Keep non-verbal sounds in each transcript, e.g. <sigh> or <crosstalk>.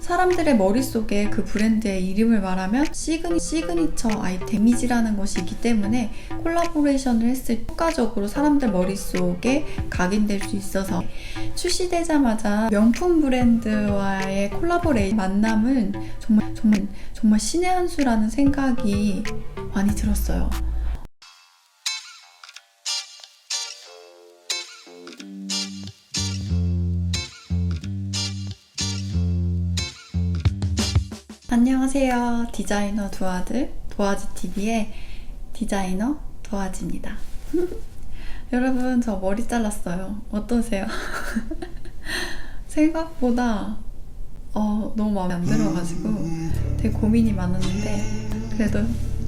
사람들의 머릿속에 그 브랜드의 이름을 말하면 시그니, 시그니처 아이템 이미지라는 것이 있기 때문에 콜라보레이션을 했을 때 효과적으로 사람들 머릿속에 각인될 수 있어서 출시되자마자 명품 브랜드와의 콜라보레이션 만남은 정말 정말 정말 신의 한 수라는 생각이 많이 들었어요. 안녕하세요. 디자이너 두 아들 도아지 TV의 디자이너 도아지입니다. <laughs> 여러분 저 머리 잘랐어요. 어떠세요? <laughs> 생각보다 어, 너무 마음에 안 들어가지고 되게 고민이 많았는데 그래도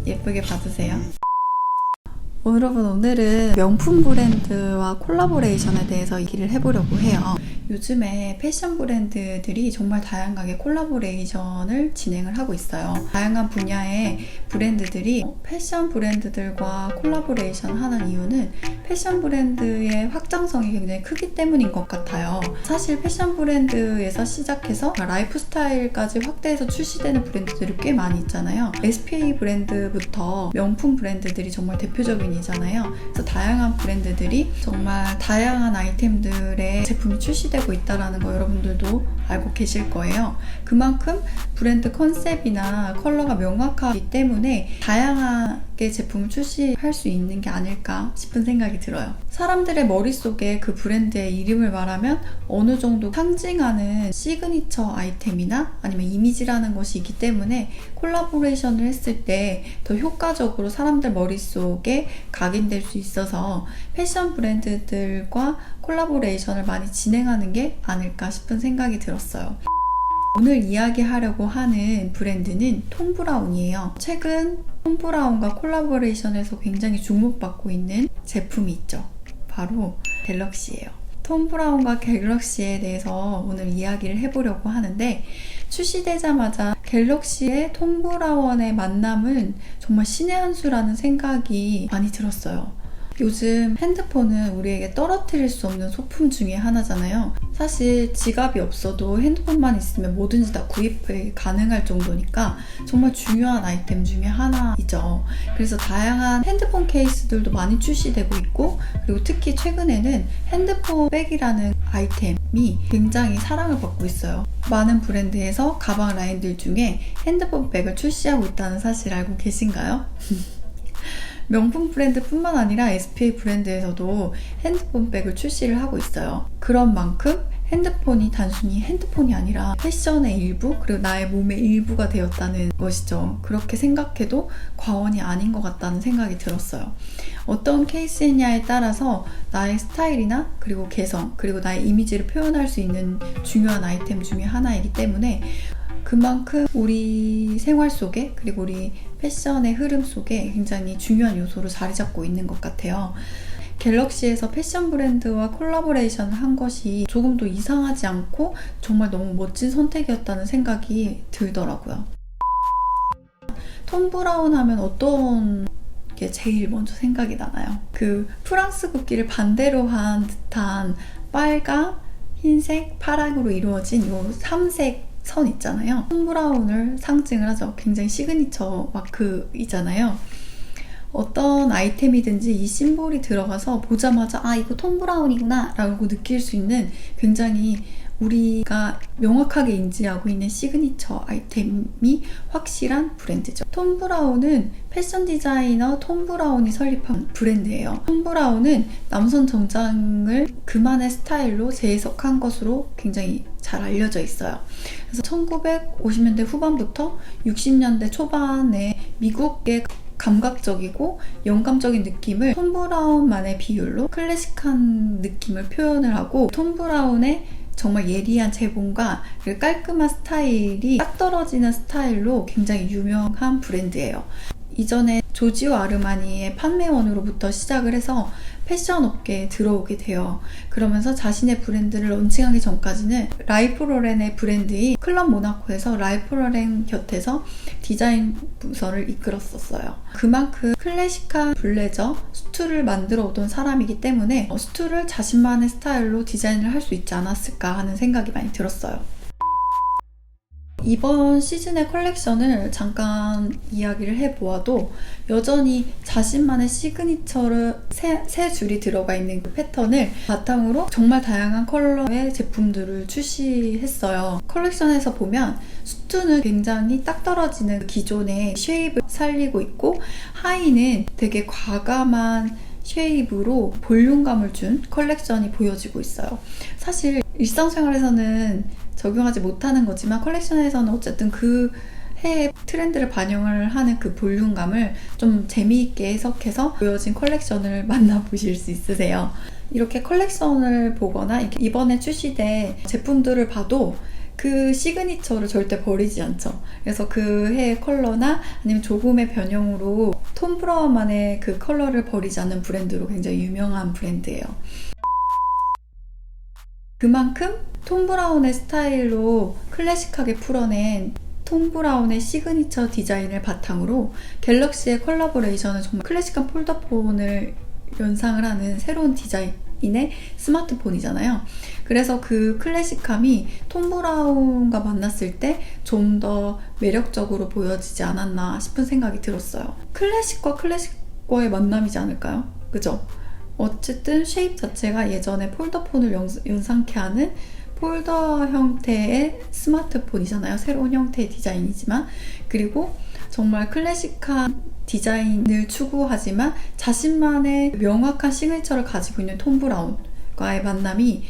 예쁘게 봐주세요. 어, 여러분 오늘은 명품 브랜드와 콜라보레이션에 대해서 얘기를 해보려고 해요. 요즘에 패션 브랜드들이 정말 다양하게 콜라보레이션을 진행을 하고 있어요. 다양한 분야의 브랜드들이 패션 브랜드들과 콜라보레이션 하는 이유는 패션 브랜드의 확장성이 굉장히 크기 때문인 것 같아요. 사실 패션 브랜드에서 시작해서 라이프 스타일까지 확대해서 출시되는 브랜드들이 꽤 많이 있잖아요. SPA 브랜드부터 명품 브랜드들이 정말 대표적인이잖아요. 그래서 다양한 브랜드들이 정말 다양한 아이템들의 제품이 출시 되고 있다는 거 여러분들도 알고 계실 거예요. 그만큼 브랜드 컨셉이나 컬러가 명확하기 때문에 다양하게 제품을 출시할 수 있는 게 아닐까 싶은 생각이 들어요. 사람들의 머릿속에 그 브랜드의 이름을 말하면 어느 정도 상징하는 시그니처 아이템이나 아니면 이미지라는 것이 있기 때문에 콜라보레이션을 했을 때 더 효과적으로 사람들 머릿속에 각인될 수 있어서 패션 브랜드들과 콜라보레이션을 많이 진행하는 게 아닐까 싶은 생각이 들었어요. 오늘 이야기하려고 하는 브랜드는 톰 브라운이에요. 최근 톰 브라운과 콜라보레이션에서 굉장히 주목받고 있는 제품이 있죠. 바로 갤럭시예요. 톰 브라운과 갤럭시에 대해서 오늘 이야기를 해보려고 하는데 출시되자마자 갤럭시의 톰 브라운의 만남은 정말 신의 한 수라는 생각이 많이 들었어요. 요즘 핸드폰은 우리에게 떨어뜨릴 수 없는 소품 중에 하나잖아요. 사실 지갑이 없어도 핸드폰만 있으면 뭐든지 다 구입이 가능할 정도니까 정말 중요한 아이템 중에 하나이죠. 그래서 다양한 핸드폰 케이스들도 많이 출시되고 있고 그리고 특히 최근에는 핸드폰 백이라는 아이템이 굉장히 사랑을 받고 있어요. 많은 브랜드에서 가방 라인들 중에 핸드폰 백을 출시하고 있다는 사실 알고 계신가요? <laughs> 명품 브랜드뿐만 아니라 SPA 브랜드에서도 핸드폰 백을 출시를 하고 있어요. 그런 만큼 핸드폰이 단순히 핸드폰이 아니라 패션의 일부, 그리고 나의 몸의 일부가 되었다는 것이죠. 그렇게 생각해도 과언이 아닌 것 같다는 생각이 들었어요. 어떤 케이스냐에 따라서 나의 스타일이나 그리고 개성, 그리고 나의 이미지를 표현할 수 있는 중요한 아이템 중에 하나이기 때문에 그만큼 우리 생활 속에 그리고 우리 패션의 흐름 속에 굉장히 중요한 요소로 자리 잡고 있는 것 같아요. 갤럭시에서 패션 브랜드와 콜라보레이션을 한 것이 조금도 이상하지 않고 정말 너무 멋진 선택이었다는 생각이 들더라고요. 톰 브라운 하면 어떤 게 제일 먼저 생각이 나나요? 그 프랑스 국기를 반대로 한 듯한 빨강, 흰색, 파랑으로 이루어진 요 3색 선 있잖아요. 톰 브라운을 상징을 하죠. 굉장히 시그니처 마크이잖아요. 어떤 아이템이든지 이 심볼이 들어가서 보자마자 아 이거 톰 브라운이구나 라고 느낄 수 있는 굉장히 우리가 명확하게 인지하고 있는 시그니처 아이템이 확실한 브랜드죠. 톰 브라운은 패션 디자이너 톰 브라운이 설립한 브랜드예요. 톰 브라운은 남성 정장을 그만의 스타일로 재해석한 것으로 굉장히 잘 알려져 있어요. 그래서 1950년대 후반부터 60년대 초반에 미국의 감각적이고 영감적인 느낌을 톰 브라운만의 비율로 클래식한 느낌을 표현을 하고 톰 브라운의 정말 예리한 재봉과 깔끔한 스타일이 딱 떨어지는 스타일로 굉장히 유명한 브랜드예요. 이전에 조지오 아르마니의 판매원으로부터 시작을 해서 패션 업계에 들어오게 돼요. 그러면서 자신의 브랜드를 런칭하기 전까지는 라이프 로렌의 브랜드인 클럽 모나코에서 라이프 로렌 곁에서 디자인 부서를 이끌었었어요. 그만큼 클래식한 블레저, 수트를 만들어 오던 사람이기 때문에 수트를 자신만의 스타일로 디자인을 할 수 있지 않았을까 하는 생각이 많이 들었어요. 이번 시즌의 컬렉션을 잠깐 이야기를 해보아도 여전히 자신만의 시그니처를 세, 세 줄이 들어가 있는 그 패턴을 바탕으로 정말 다양한 컬러의 제품들을 출시했어요. 컬렉션에서 보면 수트는 굉장히 딱 떨어지는 그 기존의 쉐입을 살리고 있고 하의는 되게 과감한 쉐입으로 볼륨감을 준 컬렉션이 보여지고 있어요. 사실 일상생활에서는 적용하지 못하는 거지만 컬렉션에서는 어쨌든 그 해의 트렌드를 반영을 하는 그 볼륨감을 좀 재미있게 해석해서 보여진 컬렉션을 <laughs> 만나보실 수 있으세요. 이렇게 컬렉션을 보거나 이번에 출시된 제품들을 봐도 그 시그니처를 절대 버리지 않죠. 그래서 그 해의 컬러나 아니면 조금의 변형으로 톰 브라운만의 그 컬러를 버리지 않는 브랜드로 굉장히 유명한 브랜드예요. 그만큼 톰 브라운의 스타일로 클래식하게 풀어낸 톰 브라운의 시그니처 디자인을 바탕으로 갤럭시의 컬러버레이션은 정말 클래식한 폴더폰을 연상을 하는 새로운 디자인의 스마트폰이잖아요. 그래서 그 클래식함이 톰 브라운과 만났을 때 좀 더 매력적으로 보여지지 않았나 싶은 생각이 들었어요. 클래식과 클래식과의 만남이지 않을까요? 그죠? 어쨌든 쉐입 자체가 예전에 폴더폰을 연상케 하는 폴더 형태의 스마트폰이잖아요. 새로운 형태의 디자인이지만. 그리고 정말 클래식한 디자인을 추구하지만 자신만의 명확한 시그니처를 가지고 있는 톰 브라운과의 만남이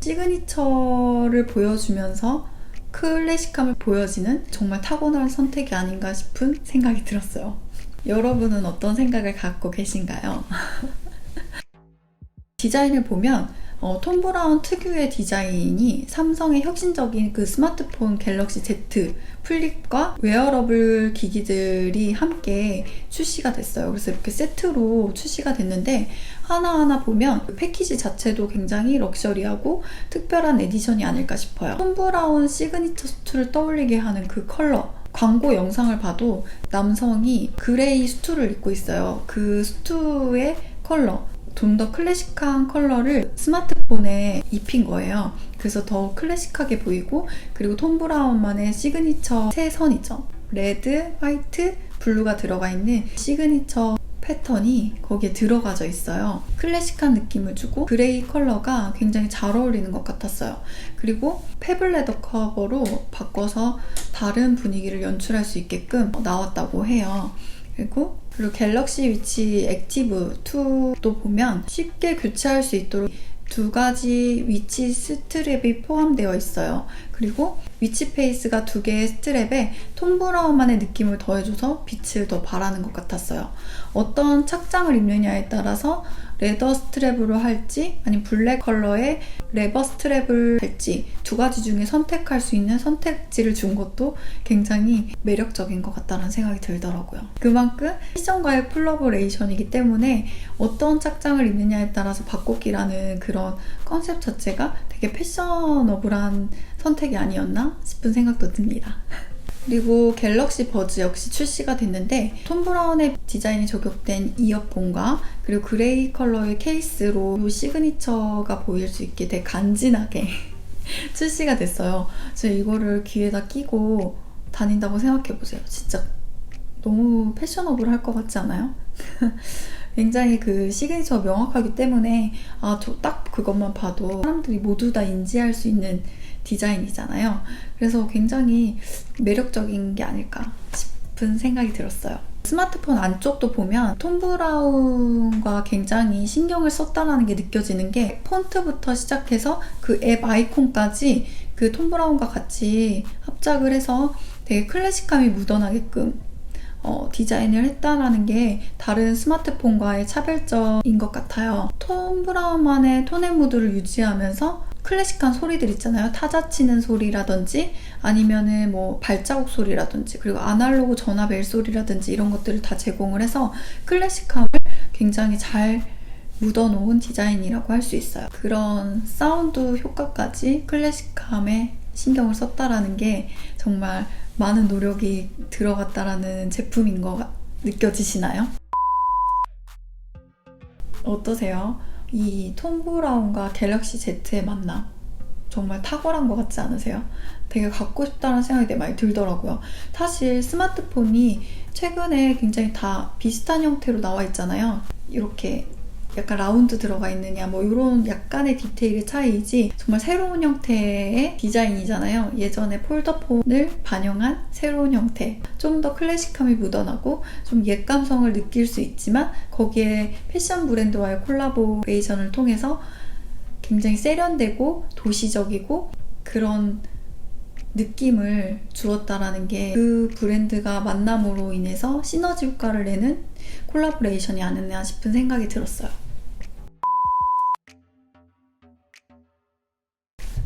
시그니처를 보여주면서 클래식함을 보여지는 정말 타고난 선택이 아닌가 싶은 생각이 들었어요. 여러분은 어떤 생각을 갖고 계신가요? <laughs> 디자인을 보면 어, 톰 브라운 특유의 디자인이 삼성의 혁신적인 그 스마트폰 갤럭시 Z 플립과 웨어러블 기기들이 함께 출시가 됐어요. 그래서 이렇게 세트로 출시가 됐는데 하나하나 보면 그 패키지 자체도 굉장히 럭셔리하고 특별한 에디션이 아닐까 싶어요. 톰 브라운 시그니처 수트를 떠올리게 하는 그 컬러 광고 영상을 봐도 남성이 그레이 수트를 입고 있어요. 그 수트의 컬러 좀 더 클래식한 컬러를 스마트폰에 입힌 거예요. 그래서 더 클래식하게 보이고 그리고 톰 브라운만의 시그니처 세 선이죠. 레드, 화이트, 블루가 들어가 있는 시그니처 패턴이 거기에 들어가져 있어요. 클래식한 느낌을 주고 그레이 컬러가 굉장히 잘 어울리는 것 같았어요. 그리고 페블레더 커버로 바꿔서 다른 분위기를 연출할 수 있게끔 나왔다고 해요. 그리고 그리고 갤럭시 위치 액티브 2도 보면 쉽게 교체할 수 있도록 두 가지 위치 스트랩이 포함되어 있어요. 그리고 위치 페이스가 두 개의 스트랩에 톰 브라운만의 느낌을 더해줘서 빛을 더 발하는 것 같았어요. 어떤 착장을 입느냐에 따라서 레더 스트랩으로 할지 아니면 블랙 컬러의 레버 스트랩을 할지 두 가지 중에 선택할 수 있는 선택지를 준 것도 굉장히 매력적인 것 같다는 생각이 들더라고요. 그만큼 패션과의 콜라보레이션이기 때문에 어떤 착장을 입느냐에 따라서 바꿔기라는 그런 컨셉 자체가 되게 패셔너블한 선택이 아니었나 싶은 생각도 듭니다. 그리고 갤럭시 버즈 역시 출시가 됐는데 톰 브라운의 디자인이 적용된 이어폰과 그리고 그레이 컬러의 케이스로 이 시그니처가 보일 수 있게 되게 간지나게 <laughs> 출시가 됐어요. 제가 이거를 귀에다 끼고 다닌다고 생각해보세요. 진짜 너무 패셔너블 할 것 같지 않아요? <laughs> 굉장히 그 시그니처가 명확하기 때문에 아, 저 딱 그것만 봐도 사람들이 모두 다 인지할 수 있는 디자인이잖아요. 그래서 굉장히 매력적인 게 아닐까 싶은 생각이 들었어요. 스마트폰 안쪽도 보면 톰 브라운과 굉장히 신경을 썼다는 게 느껴지는 게 폰트부터 시작해서 그 앱 아이콘까지 그 톰 브라운과 같이 합작을 해서 되게 클래식함이 묻어나게끔 어, 디자인을 했다라는 게 다른 스마트폰과의 차별점인 것 같아요. 톰 브라운만의 톤앤 무드를 유지하면서 클래식한 소리들 있잖아요. 타자 치는 소리라든지 아니면은 뭐 발자국 소리라든지 그리고 아날로그 전화 벨 소리라든지 이런 것들을 다 제공을 해서 클래식함을 굉장히 잘 묻어놓은 디자인이라고 할 수 있어요. 그런 사운드 효과까지 클래식함에 신경을 썼다라는 게 정말 많은 노력이 들어갔다라는 제품인 거 느껴지시나요? 어떠세요? 이 톰 브라운과 갤럭시 Z의 만남 정말 탁월한 것 같지 않으세요? 되게 갖고 싶다는 생각이 되게 많이 들더라고요. 사실 스마트폰이 최근에 굉장히 다 비슷한 형태로 나와 있잖아요. 이렇게 약간 라운드 들어가 있느냐 뭐 이런 약간의 디테일의 차이이지 정말 새로운 형태의 디자인이잖아요. 예전에 폴더폰을 반영한 새로운 형태. 좀 더 클래식함이 묻어나고 좀 옛 감성을 느낄 수 있지만 거기에 패션 브랜드와의 콜라보레이션을 통해서 굉장히 세련되고 도시적이고 그런 느낌을 주었다라는 게 그 브랜드가 만남으로 인해서 시너지 효과를 내는 콜라보레이션이 아니냐 싶은 생각이 들었어요.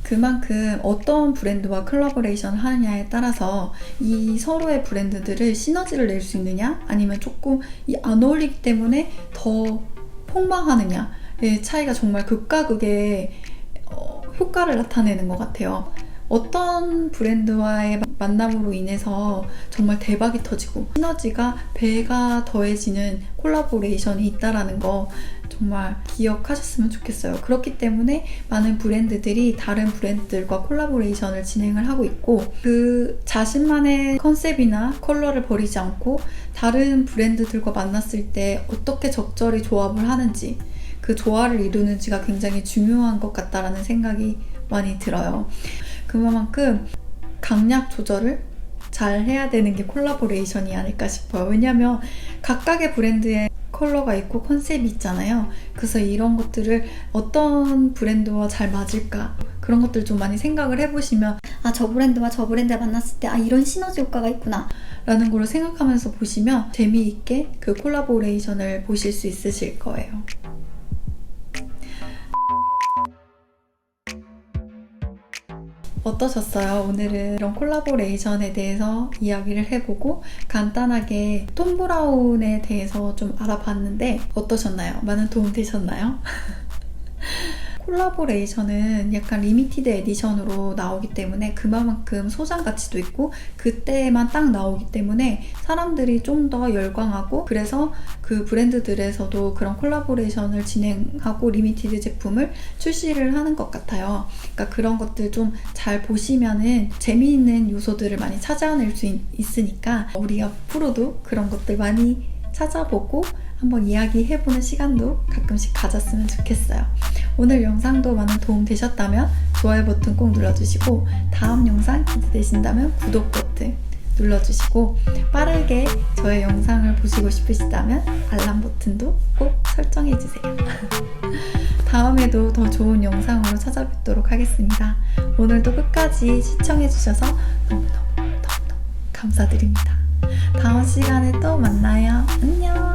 그만큼 어떤 브랜드와 콜라보레이션을 하느냐에 따라서 이 서로의 브랜드들을 시너지를 낼 수 있느냐 아니면 조금 이 안 어울리기 때문에 더 폭망하느냐의 차이가 정말 극과 극의 어, 효과를 나타내는 것 같아요. 어떤 브랜드와의 만남으로 인해서 정말 대박이 터지고 시너지가 배가 더해지는 콜라보레이션이 있다라는 거 정말 기억하셨으면 좋겠어요. 그렇기 때문에 많은 브랜드들이 다른 브랜드들과 콜라보레이션을 진행을 하고 있고 그 자신만의 컨셉이나 컬러를 버리지 않고 다른 브랜드들과 만났을 때 어떻게 적절히 조합을 하는지 그 조화를 이루는지가 굉장히 중요한 것 같다라는 생각이 많이 들어요. 그만큼 강약 조절을 잘 해야 되는 게 콜라보레이션이 아닐까 싶어요. 왜냐하면 각각의 브랜드의 컬러가 있고 컨셉이 있잖아요. 그래서 이런 것들을 어떤 브랜드와 잘 맞을까 그런 것들 좀 많이 생각을 해보시면 아, 저 브랜드와 저 브랜드를 만났을 때, 아, 이런 시너지 효과가 있구나. 라는 걸 생각하면서 보시면 재미있게 그 콜라보레이션을 보실 수 있으실 거예요. 어떠셨어요? 오늘은 이런 콜라보레이션에 대해서 이야기를 해보고 간단하게 톰 브라운에 대해서 좀 알아봤는데 어떠셨나요? 많은 도움 되셨나요? <laughs> 콜라보레이션은 약간 리미티드 에디션으로 나오기 때문에 그만큼 소장 가치도 있고 그때만 딱 나오기 때문에 사람들이 좀 더 열광하고 그래서 그 브랜드들에서도 그런 콜라보레이션을 진행하고 리미티드 제품을 출시를 하는 것 같아요. 그러니까 그런 것들 좀 잘 보시면은 재미있는 요소들을 많이 찾아낼 수 있, 있으니까 우리 앞으로도 그런 것들 많이 찾아보고 한번 이야기해보는 시간도 가끔씩 가졌으면 좋겠어요. 오늘 영상도 많은 도움 되셨다면 좋아요 버튼 꼭 눌러주시고 다음 영상 기대되신다면 구독 버튼 눌러주시고 빠르게 저의 영상을 보시고 싶으시다면 알람 버튼도 꼭 설정해주세요. <laughs> 다음에도 더 좋은 영상으로 찾아뵙도록 하겠습니다. 오늘도 끝까지 시청해주셔서 너무너무 너무너무 감사드립니다. 다음 시간에 또 만나요. 안녕!